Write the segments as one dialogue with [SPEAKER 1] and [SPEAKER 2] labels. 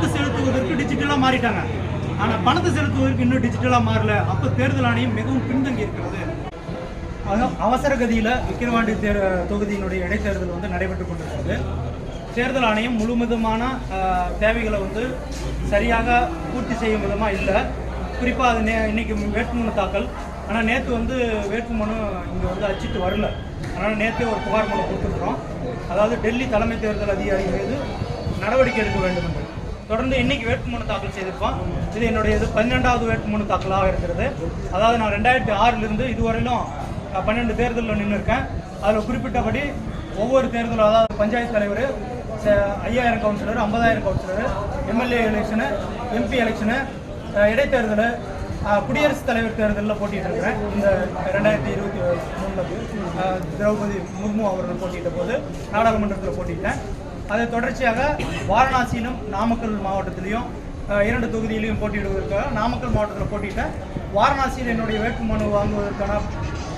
[SPEAKER 1] வாக்கு செலுத்துவதற்கு டிஜிட்டலாக மாறிட்டாங்க. ஆனால் பணத்தை செலுத்துவதற்கு இன்னும் டிஜிட்டலாக மாறல. அப்போ தேர்தல் ஆணையம் மிகவும் பின்தங்கி இருக்கிறது. அவசர கதியில் விக்கிரவாண்டி தேர் தொகுதியினுடைய இடைத்தேர்தல் வந்து நடைபெற்று கொண்டிருக்கிறது. தேர்தல் ஆணையம் முழுமதுமான தேவைகளை வந்து சரியாக பூர்த்தி செய்யும் விதமாக இல்லை. குறிப்பாக அது நே இன்னைக்கு வேட்புமனு தாக்கல். ஆனால் நேற்று வந்து வேட்புமனு இங்கே வந்து அச்சிட்டு வரல. அதனால் நேற்றே ஒரு புகார் மனு கொடுத்துருக்குறோம். அதாவது டெல்லி தலைமை தேர்தல் அதிகாரி மீது நடவடிக்கை எடுக்க வேண்டும் என்று. தொடர்ந்து இன்னைக்கு வேட்புமனு தாக்கல் செய்திருப்போம் இது என்னுடைய இது பன்னெண்டாவது வேட்புமனு தாக்கலாக இருக்கிறது. அதாவது நான் ரெண்டாயிரத்தி ஆறிலிருந்து இதுவரையிலும் பன்னெண்டு தேர்தலில் நின்று இருக்கேன் அதில் குறிப்பிட்டபடி ஒவ்வொரு தேர்தலும் அதாவது பஞ்சாயத்து தலைவர் ஐயாயிரம் கவுன்சிலர் ஐம்பதாயிரம் councillor MLA election MP election இடைத்தேர்தல் குடியரசுத் தலைவர் தேர்தலில் போட்டிட்டு இருக்கிறேன் இந்த ரெண்டாயிரத்தி இருபத்தி மூணில் திரௌபதி முர்மு அவர்கள் போட்டியிட்ட போது நாடாளுமன்றத்தில் போட்டிட்டேன் அதை தொடர்ச்சியாக வாரணாசியிலும் நாமக்கல் மாவட்டத்திலையும் இரண்டு தொகுதியிலையும் போட்டியிடுவதற்காக நாமக்கல் மாவட்டத்தில் போட்டியிட்டேன் வாரணாசியில் என்னுடைய வேட்புமனு வாங்குவதற்கான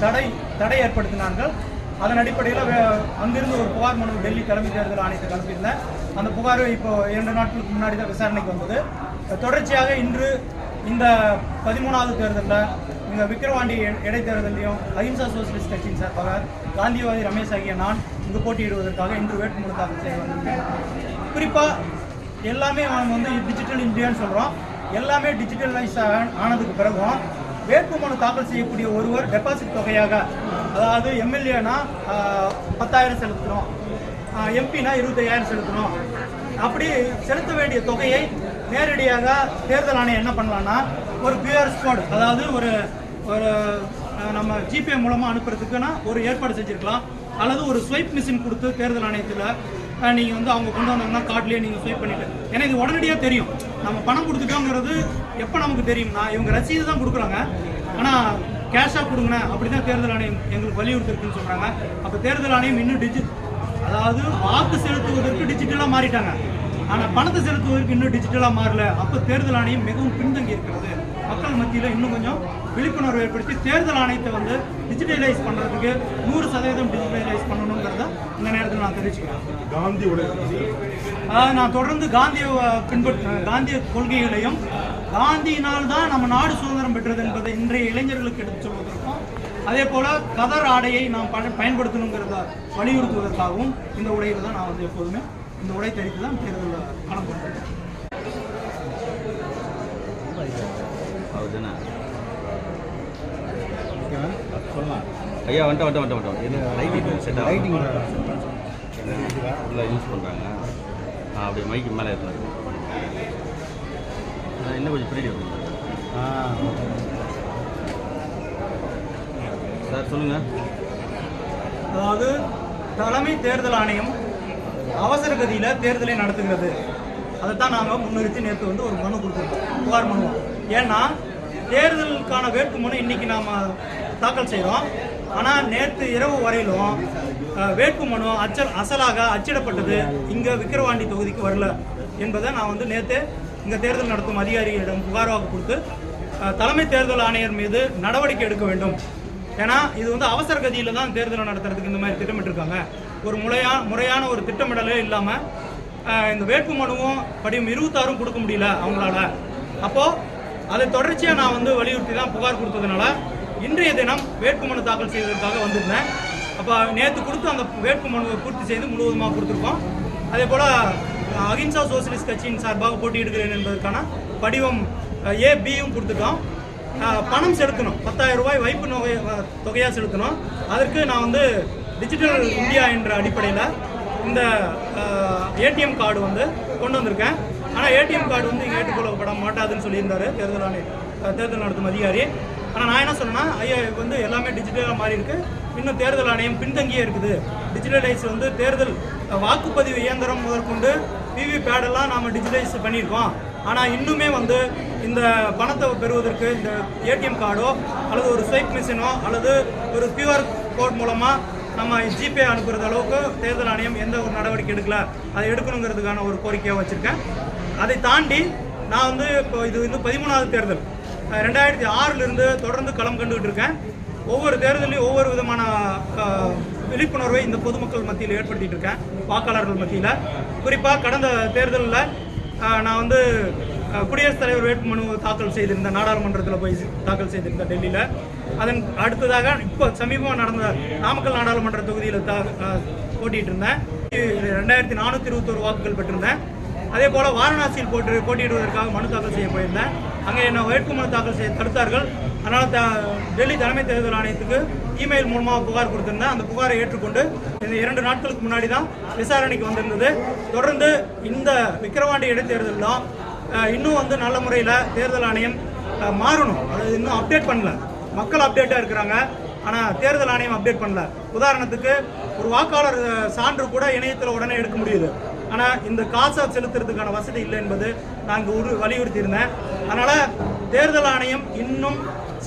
[SPEAKER 1] தடை தடை ஏற்படுத்தினார்கள். அதன் அடிப்படையில் வே- அங்கிருந்து ஒரு புகார் மனு டெல்லி தலைமை தேர்தல் ஆணையத்தை கலப்பியிருந்தேன். அந்த புகார் இப்போ இரண்டு நாட்களுக்கு முன்னாடி தான் விசாரணைக்கு வந்தது. தொடர்ச்சியாக இன்று இந்த பதிமூணாவது தேர்தலில் இங்கே விக்கிரவாண்டி இடைத்தேர்தலையும் அஹிம்சா சோசியலிஸ்ட் கட்சியின் சார்பாக காந்திவாதி ரமேஷ் ஆகிய நான் இங்கு போட்டியிடுவதற்காக இன்று வேட்புமனு தாக்கல் செய்ய வந்திருக்கேன் குறிப்பாக எல்லாமே நம்ம வந்து டிஜிட்டல் இந்தியான்னு சொல்கிறோம் எல்லாமே டிஜிட்டலைஸ் ஆனதுக்கு பிறகும் வேட்புமனு தாக்கல் செய்யக்கூடிய ஒருவர் டெபாசிட் தொகையாக அதாவது எம்எல்ஏனா பத்தாயிரம் செலுத்தணும். எம்பினா இருபத்தையாயிரம் செலுத்தணும். அப்படி செலுத்த வேண்டிய தொகையை நேரடியாக தேர்தல் ஆணையம் என்ன பண்ணலான்னா ஒரு கியூஆர் ஸ்பாட் அதாவது ஒரு ஒரு நம்ம ஜிபே மூலமாக அனுப்புறதுக்குன்னா ஒரு ஏற்பாடு செஞ்சுருக்கலாம். அல்லது ஒரு ஸ்வைப் மிஷின் கொடுத்து தேர்தல் ஆணையத்தில் நீங்கள் வந்து அவங்க கொண்டு வந்தாங்கன்னா கார்ட்லேயே நீங்கள் ஸ்வைப் பண்ணிவிட்டு ஏன்னா இது உடனடியாக தெரியும். நம்ம பணம் கொடுத்துட்டோங்கிறது எப்போ நமக்கு தெரியும்னா இவங்க ரசீது தான் கொடுக்குறாங்க. ஆனால் கேஷாக கொடுங்கண்ணே அப்படி தான் தேர்தல் ஆணையம் எங்களுக்கு வலியுறுத்திருக்குன்னு சொல்கிறாங்க அப்போ தேர்தல் ஆணையம் இன்னும் டிஜி அதாவது வாக்கு செலுத்துவதற்கு டிஜிட்டலாக மாறிட்டாங்க. ஆனா பணத்தை செலுத்துவதற்கு இன்னும் டிஜிட்டலாக மாறல. அப்போ தேர்தல் ஆணையம் மிகவும் பின்தங்கி இருக்கிறது. மக்கள் மத்தியில் இன்னும் கொஞ்சம் விழிப்புணர்வு ஏற்படுத்தி தேர்தல் ஆணையத்தை வந்து டிஜிட்டலைஸ் பண்றதுக்கு நூறு சதவீதம் டிஜிட்டலைஸ் பண்ணணுங்கிறத இந்த நேரத்தில் நான் தெரிவிச்சுக்கிறேன்.
[SPEAKER 2] காந்தி
[SPEAKER 1] அதாவது நான் தொடர்ந்து காந்திய பின்பற்ற காந்திய கொள்கைகளையும் காந்தியினால் தான் நம்ம நாடு சுதந்திரம் பெற்றது என்பதை இன்றைய இளைஞர்களுக்கு எடுத்துச் சொல்வதற்கும் அதே போல கதர் ஆடையை நாம் பய- பயன்படுத்தணுங்கிறத வலியுறுத்துவதற்காகவும் இந்த உடையில தான் நான் வந்து எப்போதுமே இந்த உடை தரித்து தான் தேர்தலில் பணம்
[SPEAKER 3] போட்டிருக்காங்க ஐயா வந்துட்டு வந்துட்டு வந்துட்டு வந்துட்டு இது லைட்டிங் செட் லைட்டிங் ஃபுல்லாக யூஸ் பண்ணுறாங்க அப்படி மைக்கு மேலே இருந்தாங்க இன்னும் கொஞ்சம் பின்னாடி வரும் சார் சொல்லுங்கள்
[SPEAKER 1] அதாவது தலைமை தேர்தல் ஆணையம் அவசர கதியில் தேர்தலை நடத்துகிறது. அதைத்தான் நாங்கள் முன்னிறுத்தி நேற்று வந்து ஒரு மனு கொடுத்துருக்கோம். புகார் மனு. ஏன்னா தேர்தலுக்கான வேட்புமனு இன்றைக்கி நாம் தாக்கல் செய்கிறோம் ஆனால் நேற்று இரவு வரையிலும் வேட்புமனு அச்சல் அசலாக அச்சிடப்பட்டது இங்கே விக்கிரவாண்டி தொகுதிக்கு வரல என்பதை நான் வந்து நேற்று இங்கே தேர்தல் நடத்தும் அதிகாரிகளிடம் புகாராக கொடுத்து தலைமை தேர்தல் ஆணையர் மீது நடவடிக்கை எடுக்க வேண்டும். ஏன்னா இது வந்து அவசர கதியில் தான் தேர்தலை நடத்துறதுக்கு இந்த மாதிரி திட்டமிட்டிருக்காங்க. ஒரு முறையா முறையான ஒரு திட்டமிடலே இல்லாமல் இந்த வேட்பு மனுவும் படியும் இருபத்தாறும் கொடுக்க முடியல அவங்களால. அப்போது அதை தொடர்ச்சியாக நான் வந்து வலியுறுத்தி தான் புகார் கொடுத்ததுனால இன்றைய தினம் வேட்பு மனு தாக்கல் செய்வதற்காக வந்திருந்தேன். அப்போ நேற்று கொடுத்து அந்த வேட்பு மனுவை பூர்த்தி செய்து முழுவதுமாக கொடுத்துருக்கோம். அதே போல் அகிம்சா சோசியலிஸ்ட் கட்சியின் சார்பாக போட்டியிடுகிறேன் என்பதற்கான படிவம் ஏ பியும் கொடுத்துட்டோம். பணம் செலுத்தணும். பத்தாயிரம் ரூபாய் வைப்பு தொகை தொகையாக செலுத்தணும். அதற்கு நான் வந்து டிஜிட்டல் இந்தியா என்ற அடிப்படையில் இந்த ஏடிஎம் கார்டு வந்து கொண்டு வந்திருக்கேன். ஆனால் ஏடிஎம் கார்டு வந்து இங்கே ஏற்றுக்கொள்ளப்பட மாட்டாதுன்னு சொல்லியிருந்தாரு தேர்தல் ஆணைய தேர்தல் நடத்தும் அதிகாரி. ஆனால் நான் என்ன சொன்னேன்னா ஐயா வந்து எல்லாமே டிஜிட்டலாக மாறி இருக்கு. இன்னும் தேர்தல் ஆணையம் பின்தங்கியே இருக்குது. டிஜிட்டலைஸ் வந்து தேர்தல் வாக்குப்பதிவு இயந்திரம் முதற்கொண்டு விவி பேடெல்லாம் நாம் டிஜிட்டலைஸ் பண்ணியிருக்கோம். ஆனால் இன்னுமே வந்து இந்த பணத்தை பெறுவதற்கு இந்த ஏடிஎம் கார்டோ அல்லது ஒரு ஸ்வைப் மிஷினோ அல்லது ஒரு கியூஆர் கோட் மூலமாக நம்ம ஜிபே அனுப்புகிற அளவுக்கு தேர்தல் ஆணையம் எந்த ஒரு நடவடிக்கை எடுக்கல. அதை எடுக்கணுங்கிறதுக்கான ஒரு கோரிக்கையாக வச்சுருக்கேன். அதை தாண்டி நான் வந்து இப்போ இது வந்து பதிமூணாவது தேர்தல். ரெண்டாயிரத்தி ஆறிலிருந்து தொடர்ந்து களம் கண்டுகிட்டு இருக்கேன். ஒவ்வொரு தேர்தலையும் ஒவ்வொரு விதமான விழிப்புணர்வை இந்த பொதுமக்கள் மத்தியில் ஏற்படுத்திகிட்டு இருக்கேன். வாக்காளர்கள் மத்தியில். குறிப்பாக கடந்த தேர்தலில் நான் வந்து குடியரசுத் தலைவர் வேட்புமனு தாக்கல் செய்திருந்தேன் நாடாளுமன்றத்தில் போய் தாக்கல் செய்திருந்த டெல்லியில். அதன் அடுத்ததாக இப்போ சமீபமாக நடந்த நாமக்கல் நாடாளுமன்ற தொகுதியில் தா ஆஹ், இருந்தேன் ரெண்டாயிரத்தி நானூற்றி இருபத்தோரு வாக்குகள் பெற்றிருந்தேன். அதே போல் வாரணாசியில் போட்டு போட்டியிடுவதற்காக மனு தாக்கல் செய்ய போயிருந்தேன். அங்கே என்ன வேட்புமனு தாக்கல் செய்ய தடுத்தார்கள். அதனால் த டெல்லி தலைமை தேர்தல் ஆணையத்துக்கு இமெயில் மூலமாக புகார் கொடுத்திருந்தேன். அந்த புகாரை ஏற்றுக்கொண்டு இந்த இரண்டு நாட்களுக்கு முன்னாடி தான் விசாரணைக்கு வந்திருந்தது. தொடர்ந்து இந்த விக்கிரவாண்டி இடைத்தேர்தலும் தான் இன்னும் வந்து நல்ல முறையில் தேர்தல் ஆணையம் மாறணும். அது இன்னும் அப்டேட் பண்ணல. மக்கள் அப்டேட்டாக இருக்கிறாங்க. ஆனால் தேர்தல் ஆணையம் அப்டேட் பண்ணல. உதாரணத்துக்கு ஒரு வாக்காளர் சான்று கூட இணையத்தில் உடனே எடுக்க முடியுது. ஆனால் இந்த காசை செலுத்துறதுக்கான வசதி இல்லை என்பது நான் இங்கே உரு வலியுறுத்தியிருந்தேன். அதனால் தேர்தல் ஆணையம் இன்னும்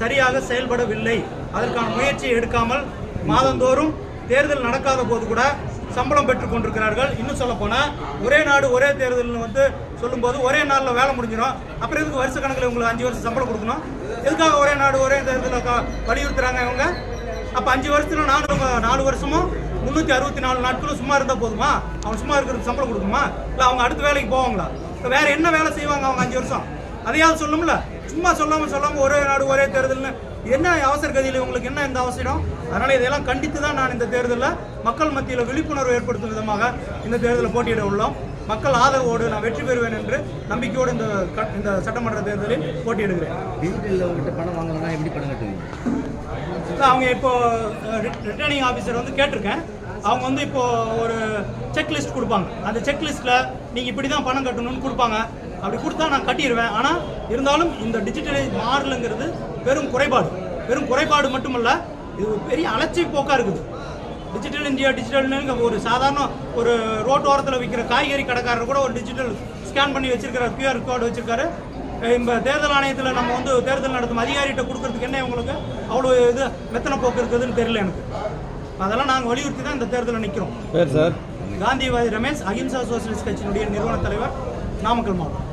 [SPEAKER 1] சரியாக செயல்படவில்லை. அதற்கான முயற்சி எடுக்காமல் மாதந்தோறும் தேர்தல் நடக்காத போது கூட சம்பளம் பெற்றுக் கொண்டிருக்கிறார்கள். இன்னும் சொல்ல போனால் ஒரே நாடு ஒரே தேர்தல்னு வந்து சொல்லும்போது ஒரே நாளில் வேலை முடிஞ்சிடும் அப்புறம் இதுக்கு வருஷ கணக்கில் உங்களுக்கு அஞ்சு வருஷம் சம்பளம் கொடுக்கணும்? எதுக்காக ஒரே நாடு ஒரே தேர்தலில் வலியுறுத்துறாங்க இவங்க? அப்போ அஞ்சு வருஷத்துல நாலு நாலு வருஷமும் முந்நூற்றி அறுபத்தி நாலு நாட்களும் சும்மா இருந்தால் போதுமா? அவன் சும்மா இருக்கிறதுக்கு சம்பளம் கொடுக்குமா இல்லை அவங்க அடுத்த வேலைக்கு போவாங்களா? இப்போ வேறு என்ன வேலை செய்வாங்க அவங்க அஞ்சு வருஷம்? அதையாவது சொல்லும்ல. சும்மா சொல்லாமல் சொல்லாமல் ஒரே நாடு ஒரே தேர்தல்னு. என்ன அவசர கதியில் உங்களுக்கு என்ன இந்த அவசரம்? அதனால இதெல்லாம் கண்டித்து தான் நான் இந்த தேர்தலில் மக்கள் மத்தியில் விழிப்புணர்வு ஏற்படுத்தும் விதமாக இந்த தேர்தலில் போட்டியிட உள்ளோம். மக்கள் ஆதரவோடு நான் வெற்றி பெறுவேன் என்று நம்பிக்கையோடு இந்த இந்த சட்டமன்ற தேர்தலில் போட்டியிடுகிறேன்.
[SPEAKER 2] டிஜிட்டலில் உங்கள்கிட்ட பணம் எப்படி பணம் கட்டுவீங்க?
[SPEAKER 1] அவங்க இப்போ ரிட்டர்னிங் ஆஃபீஸர் வந்து கேட்டிருக்கேன். அவங்க வந்து இப்போ ஒரு செக் லிஸ்ட் கொடுப்பாங்க. அந்த செக் லிஸ்ட்டில் நீங்கள் இப்படி தான் பணம் கட்டணும்னு கொடுப்பாங்க. அப்படி கொடுத்தா நான் கட்டிடுவேன். ஆனால் இருந்தாலும் இந்த டிஜிட்டலைஸ் மாறலுங்கிறது பெரும் குறைபாடு. பெரும் குறைபாடு மட்டுமல்ல இது பெரிய அலட்சி போக்காக இருக்குது. டிஜிட்டல் இந்தியா டிஜிட்டல்னு ஒரு சாதாரண ஒரு ரோட்டு ஓரத்தில் விற்கிற காய்கறி கடைக்காரர் கூட ஒரு டிஜிட்டல் ஸ்கேன் பண்ணி வச்சிருக்காரு கியூஆர் கோடு வச்சிருக்காரு. இந்த தேர்தல் ஆணையத்தில் நம்ம வந்து தேர்தல் நடத்தும் அதிகாரிகிட்ட கொடுக்கறதுக்கு என்ன உங்களுக்கு? அவ்வளோ இது மெத்தனை போக்கு இருக்குதுன்னு தெரியல எனக்கு. அதெல்லாம் நாங்கள் வலியுறுத்தி தான் இந்த தேர்தலில் நிற்கிறோம்
[SPEAKER 3] சார்
[SPEAKER 1] காந்திவாதி ரமேஷ் அகிம்சா சோசியலிஸ்ட் கட்சியினுடைய நிறுவன தலைவர் நாமக்கல் மாவட்டம்.